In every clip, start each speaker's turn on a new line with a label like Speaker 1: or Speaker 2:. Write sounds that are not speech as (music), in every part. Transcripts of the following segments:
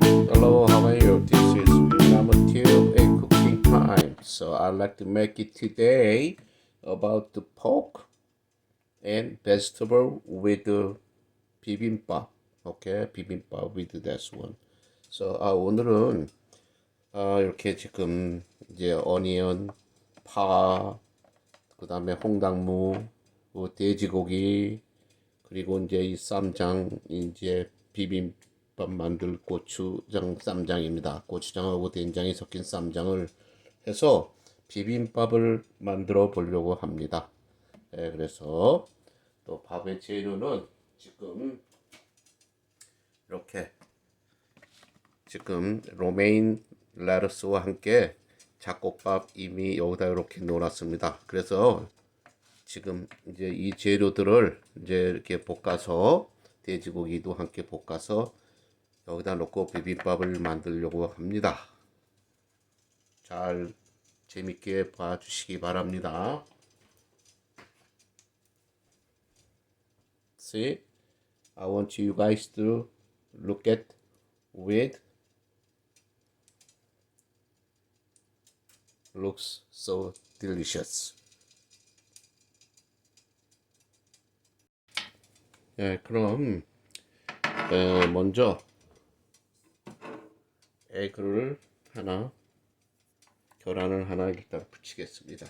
Speaker 1: Hello, how are you? This is William Till a cooking time. So I'd like to make it today about the pork and vegetable with the bibimbap. Okay, bibimbap with this one. So 아, 오늘은 아, 이렇게 지금 이제 어니언, 파, 그 다음에 홍당무, 뭐 돼지고기, 그리고 이제 이 쌈장, 이제 비빔 밥 만들 고추장 쌈장입니다. 고추장하고 된장이 섞인 쌈장을 해서 비빔밥을 만들어 보려고 합니다. 예, 그래서 또 밥의 재료는 지금 이렇게 지금 로메인 레터스와 함께 잡곡밥 이미 여기다 이렇게 놓았습니다. 그래서 지금 이제 이 재료들을 이제 이렇게 볶아서 돼지고기도 함께 볶아서 여기다 넣고 비빔밥을 만들려고 합니다. 잘 재밌게 봐주시기 바랍니다. See, I want you guys to look at with looks so delicious. 예, 그럼 에, 먼저 에그를 하나, 계란을 하나 일단 붙이겠습니다.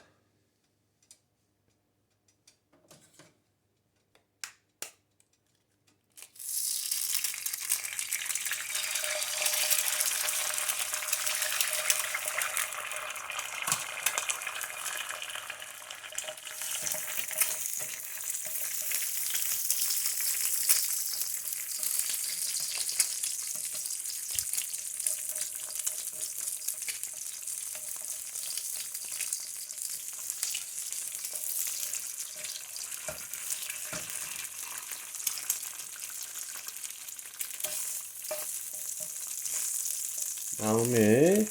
Speaker 1: 다음에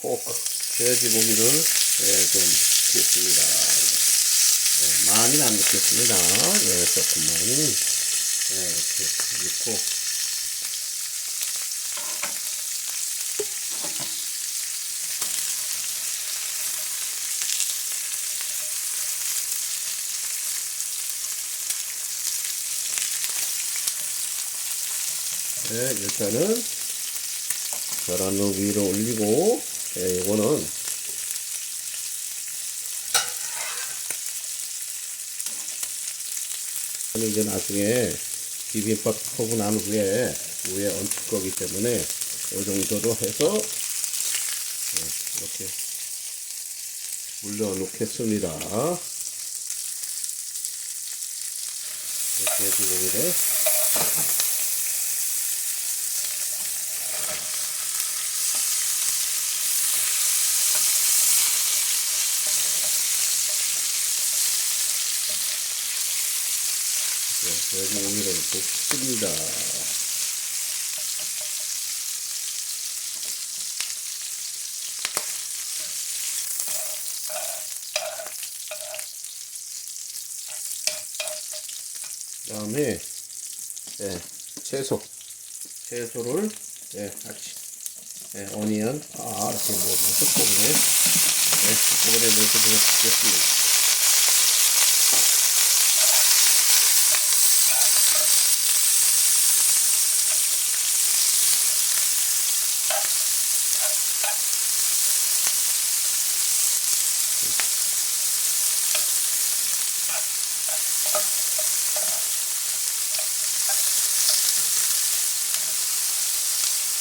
Speaker 1: 포크 돼지고기를 예, 좀 넣겠습니다. 예, 많이는 안 넣겠습니다. 예, 조금만 예, 이렇게 넣고 네, 일단은 계란을 위로 올리고 예, 이거는 이제 나중에 비빔밥 하고 난 후에 위에 얹을 거기 때문에 이 정도로 해서 예, 이렇게 물려 놓겠습니다. 이렇게 해주고기를 네, 돼지고기를 볶습니다. 그 다음에 예, 채소 채소를 예, 같이 예, 오니언 아 이렇게 뭐 한꺼번에 예, 한꺼번에 넣어서 제가 붓겠습니다.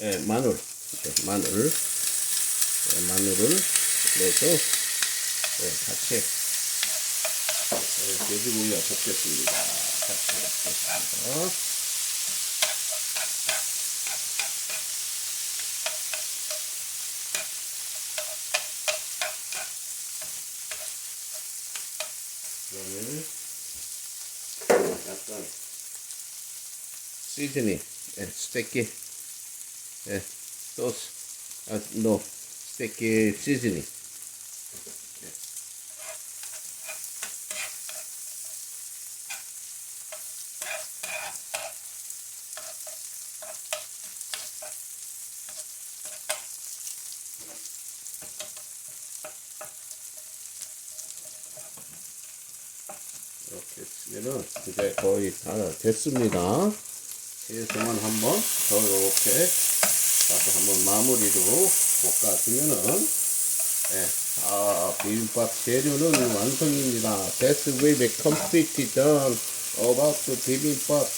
Speaker 1: 예, 마늘, 예, 마늘, 예, 마늘을 넣어서 예, 같이 예, 네, 돼지고기가 볶겠습니다. 같이 볶겠습니다. 약간 시즈닝, 예, 스테이키, 예, 소스, 아, 노, 스테이키 시즈닝. 이렇게 쓰면은 이제 거의 다 됐습니다. 채소만 한번 더 이렇게 가서 한번 마무리로 볶아주면은 예, 아, 비빔밥 재료는 완성입니다. That's way we completely done about the bibimbap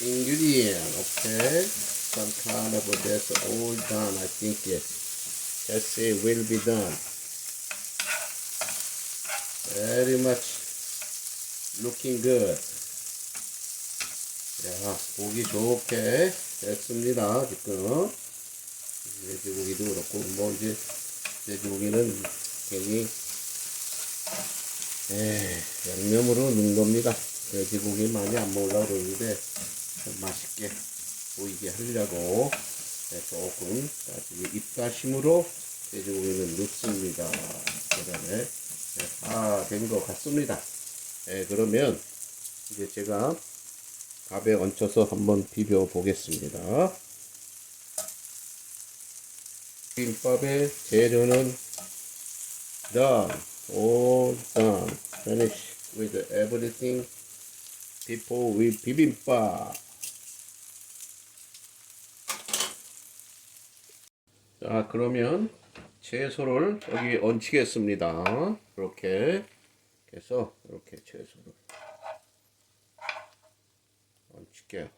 Speaker 1: ingredient. Okay, some kind of that's all done. I think yes. That's it will be done. Very much looking good. 야, 보기 좋게 됐습니다, 지금. 돼지고기도 그렇고, 뭐, 이제, 돼지고기는 괜히, 에 양념으로 넣은 겁니다. 돼지고기 많이 안 먹으려고 그러는데, 좀 맛있게 보이게 하려고, 네, 조금, 나중에 입가심으로 돼지고기는 넣습니다. 그 다음에, 다 된 것 같습니다. 예, 그러면 이제 제가 밥에 얹혀서 한번 비벼 보겠습니다. 김밥의 재료는 done, all done, finish with everything before we 비빔밥. 자, 그러면 채소를 여기 얹히겠습니다. 이렇게 해서 이렇게 채소를 얹힐게요.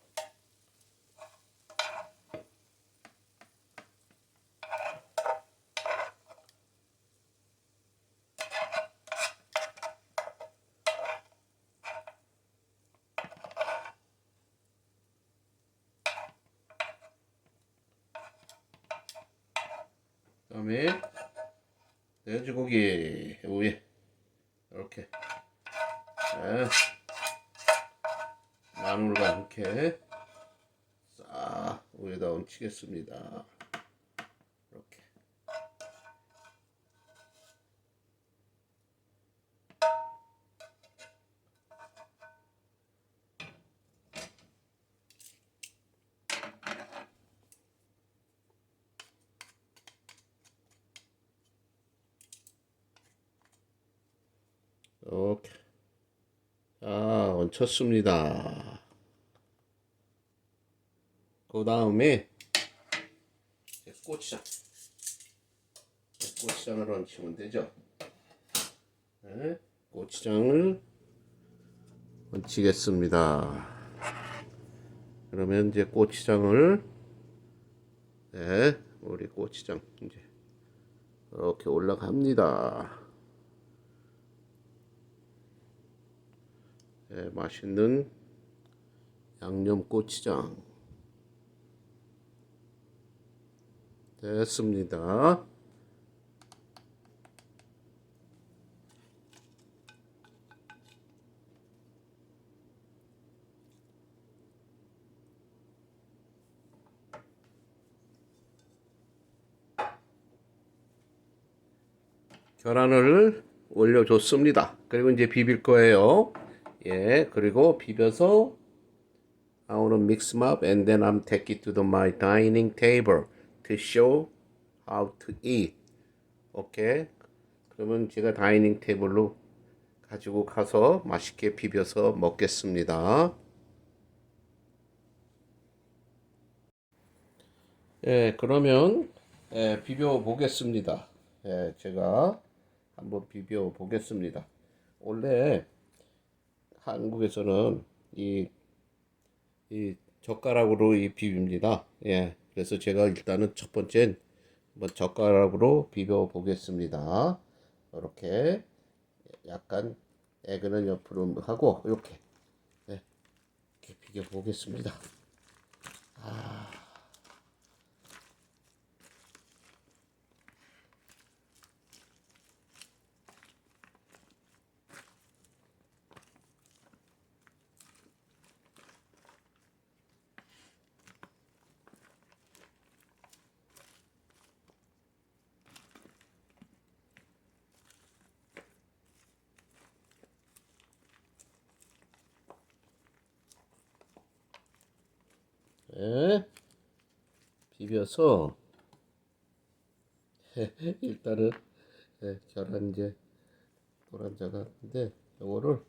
Speaker 1: 그다음에 돼지고기 위에 이렇게 네. 마늘과 함께 싹 얹히겠습니다. 이렇게 이렇게 자, 얹혔습니다. 그 다음에 고추장. 고추장을 얹히면 되죠. 네, 고추장을 얹히겠습니다. 그러면 이제 고추장을 네, 우리 고추장 이제 이렇게 올라갑니다. 예, 맛있는 양념 고추장 됐습니다. 계란을 올려줬습니다. 그리고 이제 비빌 거예요. 예, 그리고 비벼서 I want to mix them up and then I'm take it to the, my dining table to show how to eat. 오케이. 그러면 제가 다이닝 테이블로 가지고 가서 맛있게 비벼서 먹겠습니다. 예, 그러면 예, 비벼 보겠습니다. 예, 제가 한번 비벼 보겠습니다. 원래 한국에서는 이, 이 젓가락으로 이 비빕니다. 예. 그래서 제가 일단은 첫 번째 뭐 젓가락으로 비벼 보겠습니다. 이렇게 약간 에그는 옆으로 하고 이렇게 네, 이렇게 비벼 보겠습니다. 네, 비벼서 (laughs) 일단은 네, 계란제 노란자가 있는데 요거를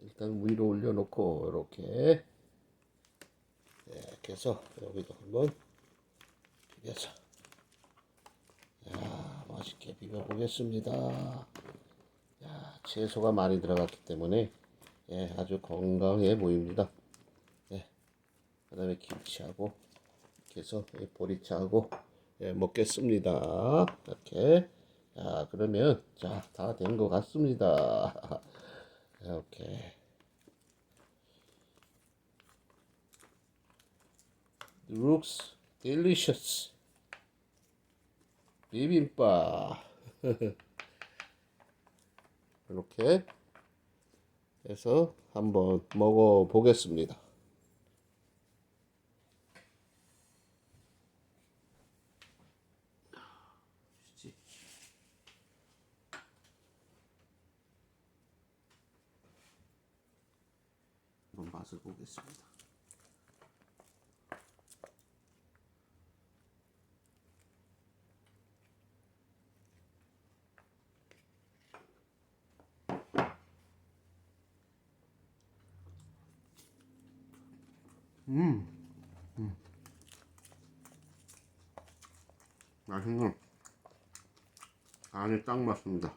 Speaker 1: 일단 위로 올려놓고 이렇게 네, 이렇게 해서 여기도 한번 비벼서 야 맛있게 비벼 보겠습니다. 야 채소가 많이 들어갔기 때문에 예, 아주 건강해 보입니다. 그 다음에 김치하고 이렇게 해서 이 보리차하고 예, 먹겠습니다. 이렇게 자 그러면 자 다 된 것 같습니다. (laughs) 이렇게 looks delicious 비빔밥 (laughs) 이렇게 해서 한번 먹어 보겠습니다. 한번 맛을 보겠습니다. 음, 음. 맛있는 간이 딱 맞습니다.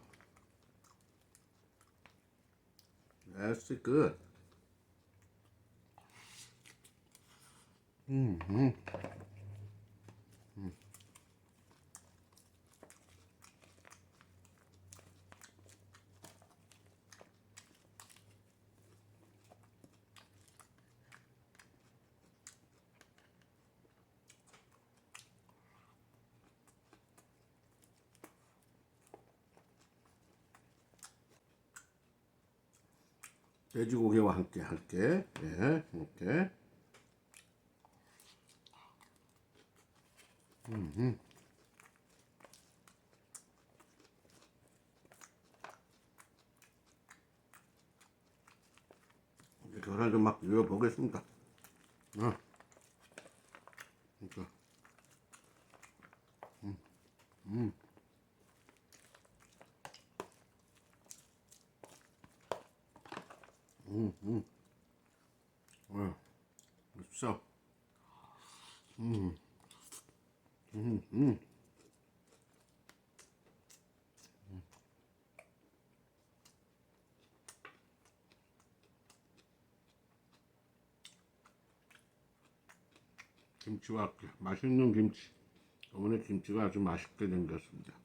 Speaker 1: That's good. 음, 음. 음. 돼지고기와 함께 할게. 예, 이렇게. 계란 좀막 이어 보겠습니다. 어. 그러니까. 음, 음. 음, 음. 어, 맛있어. 음, 김치와 함께 맛있는 김치. 어머니 김치가 아주 맛있게 생겼습니다.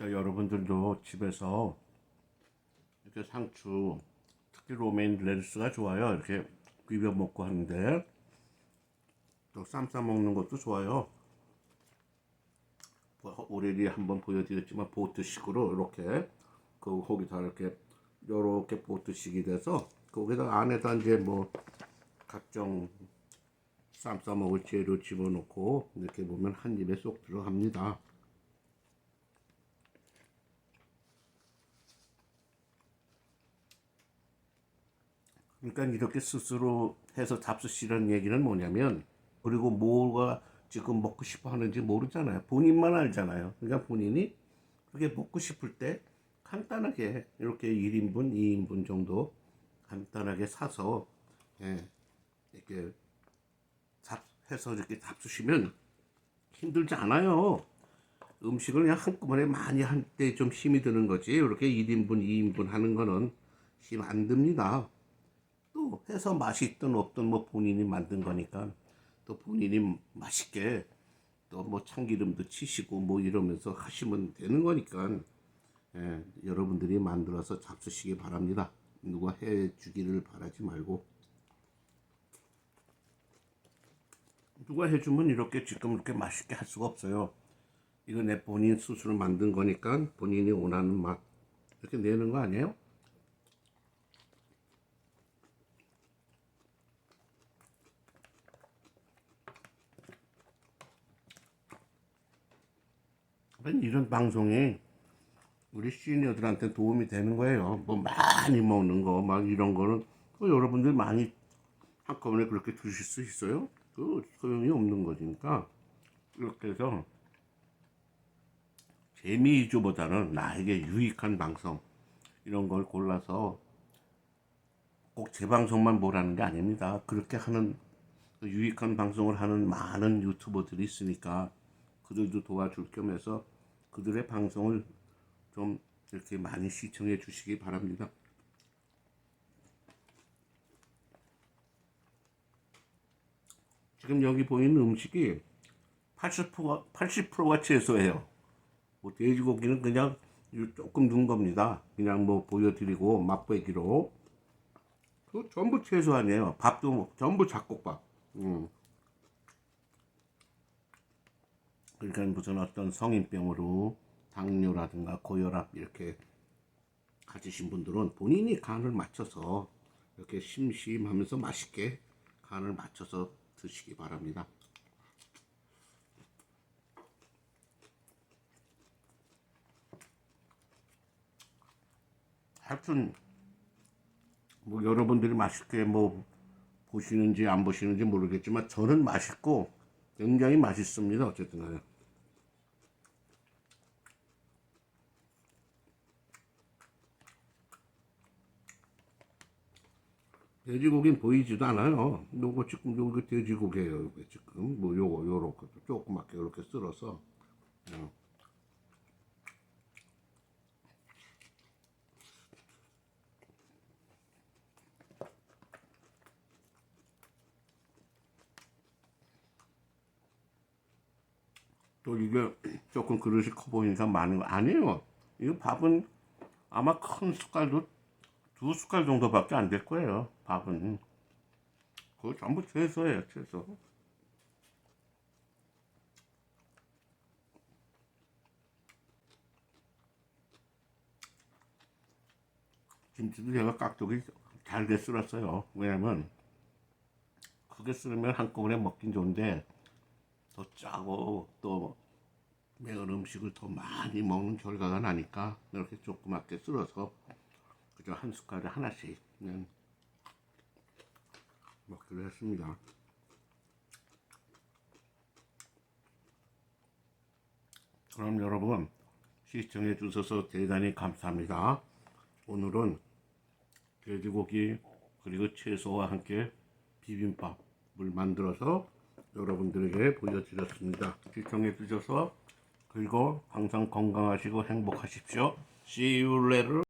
Speaker 1: 여러분들도 집에서 이렇게 상추, 특히 로메인 레드스가 좋아요. 이렇게 비벼 먹고 하는데 또 쌈 싸 먹는 것도 좋아요. 오래리 한번 보여드렸지만 보트식으로 이렇게 그 거기다 이렇게 요렇게 보트식이 돼서 거기다 안에다 이제 뭐 각종 쌈 싸 먹을 재료 집어넣고 이렇게 보면 한 입에 쏙 들어갑니다. 그러니까 이렇게 스스로 해서 잡수시라는 얘기는 뭐냐면 그리고 뭐가 지금 먹고 싶어 하는지 모르잖아요. 본인만 알잖아요. 그러니까 본인이 그렇게 먹고 싶을 때 간단하게 이렇게 1인분, 2인분 정도 간단하게 사서 예, 이렇게 잡 해서 이렇게 잡수시면 힘들지 않아요. 음식을 그냥 한꺼번에 많이 할 때 좀 힘이 드는 거지. 이렇게 1인분, 2인분 하는 거는 힘 안 듭니다. 또 해서 맛이 있든 없든 뭐 본인이 만든 거니까 또 본인이 맛있게 또 뭐 참기름도 치시고 뭐 이러면서 하시면 되는 거니까 예, 여러분들이 만들어서 잡수시기 바랍니다. 누가 해 주기를 바라지 말고 누가 해주면 이렇게 지금 이렇게 맛있게 할 수가 없어요. 이거 내 본인 스스로 만든 거니까 본인이 원하는 맛 이렇게 내는 거 아니에요? 이런 방송이 우리 시니어들한테 도움이 되는 거예요. 뭐 많이 먹는 거, 막 이런 거는 그 여러분들 많이 한꺼번에 그렇게 드실 수 있어요? 그 소용이 없는 거니까 이렇게 해서 재미 위주보다는 나에게 유익한 방송 이런 걸 골라서 꼭 제 방송만 보라는 게 아닙니다. 그렇게 하는 그 유익한 방송을 하는 많은 유튜버들이 있으니까 그들도 도와줄 겸 해서 그들의 방송을 좀 이렇게 많이 시청해 주시기 바랍니다. 지금 여기 보이는 음식이 80%가, 80%가 채소예요. 뭐 돼지고기는 그냥 조금 넣은 겁니다. 그냥 뭐 보여드리고 맛보기로. 그 전부 채소 아니에요. 밥도 뭐 전부 잡곡밥. 음. 그러니까 무슨 어떤 성인병으로 당뇨라든가 고혈압 이렇게 가지신 분들은 본인이 간을 맞춰서 이렇게 심심하면서 맛있게 간을 맞춰서 드시기 바랍니다. 하여튼 뭐 여러분들이 맛있게 뭐 보시는지 안 보시는지 모르겠지만 저는 맛있고 굉장히 맛있습니다. 어쨌든 간에. 돼지고기는 보이지도 않아요. 요거 지금 요거 돼지고기예요. 요거 지금 뭐 요거 요렇게 조그맣게 이렇게 썰어서 어. 또 이게 조금 그릇이 커 보이니까 많은 거 아니에요. 이거 밥은 아마 큰 숟갈도 두 숟갈 정도밖에 안 될 거예요. 밥은. 그거 전부 채소예요, 채소. 김치도 제가 깍두기 잘게 썰었어요. 왜냐면 크게 썰으면 한꺼번에 먹긴 좋은데 더 짜고 또 매운 음식을 더 많이 먹는 결과가 나니까 이렇게 조그맣게 썰어서 그저 한 숟갈에 하나씩 그냥 먹기로 했습니다. 그럼 여러분 시청해 주셔서 대단히 감사합니다. 오늘은 돼지고기 그리고 채소와 함께 비빔밥을 만들어서 여러분들에게 보여드렸습니다. 시청해 주셔서 그리고 항상 건강하시고 행복하십시오. See you later.